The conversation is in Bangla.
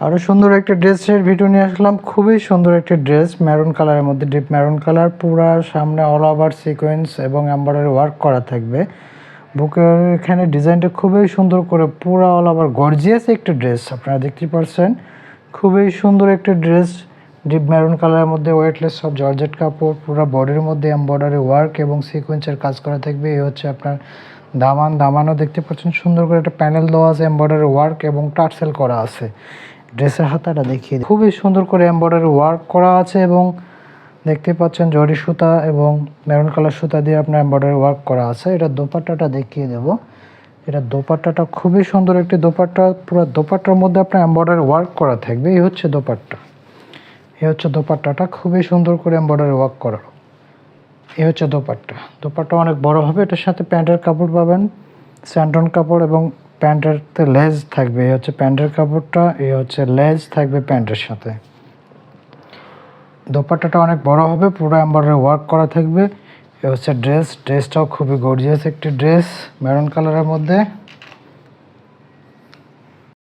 আরও সুন্দর একটা ড্রেসের ভিডিও নিয়ে আসলাম। খুবই সুন্দর একটা ড্রেস মেরুন কালারের মধ্যে ডিপ মেরুন কালার পুরা সামনে অল ওভার সিকোয়েন্স এবং এম্বয়ডারি ওয়ার্ক করা থাকবে। বুকের এখানে ডিজাইনটা খুবই সুন্দর করে পুরা অল ওভার গর্জিয়াস একটা ড্রেস আপনারা দেখতে পাচ্ছেন খুবই সুন্দর একটা ড্রেস ডিপ মেরুন কালারের মধ্যে ওয়েটলেস সব জর্জেট কাপড়, পুরো বডির মধ্যে এম্বয়ডারি ওয়ার্ক এবং সিকোয়েন্সের কাজ করা থাকবে। এই হচ্ছে আপনার দামান, দামানও দেখতে পাচ্ছেন, সুন্দর করে একটা প্যানেল দেওয়া আছে এম্বয়ডারি ওয়ার্ক এবং টার্সেল করা আছে। ড্রেসের হাতাটা দেখিয়ে খুবই সুন্দর করে এম্বয়ডারি ওয়ার্ক করা আছে এবং দেখতে পাচ্ছেন জরি সুতা এবং মেরুন কালার সুতা দিয়ে আপনার এম্বয়ডারি ওয়ার্ক করা আছে। এটা দোপাট্টাটা দেখিয়ে দেব। এটা দোপাট্টাটা খুবই সুন্দর একটি দোপাট্টা। পুরো দোপাট্টার মধ্যে আপনার এম্বয়ডারি ওয়ার্ক করা থাকবে। এই হচ্ছে দোপাট্টা। এই হচ্ছে দোপাট্টাটা। খুবই সুন্দর করে এম্বয়ডারি ওয়ার্ক করা। এই হচ্ছে দোপাট্টা। দোপাট্টা অনেক বড় হবে। এটার সাথে প্যান্টের কাপড় পাবেন। স্যান্ডন কাপড় এবং প্যান্টেরতে লেজ থাকবে, এই হচ্ছে প্যান্টের কাপড়টা, এই হচ্ছে লেজ থাকবে প্যান্টের সাথে। দোপাট্টাটা অনেক বড় হবে, পুরো অ্যাম্বারে ওয়ার্ক করা থাকবে। এ হচ্ছে ড্রেস ড্রেসটাও খুবই গর্জিয়াস একটি ড্রেস মেরুন কালারের মধ্যে।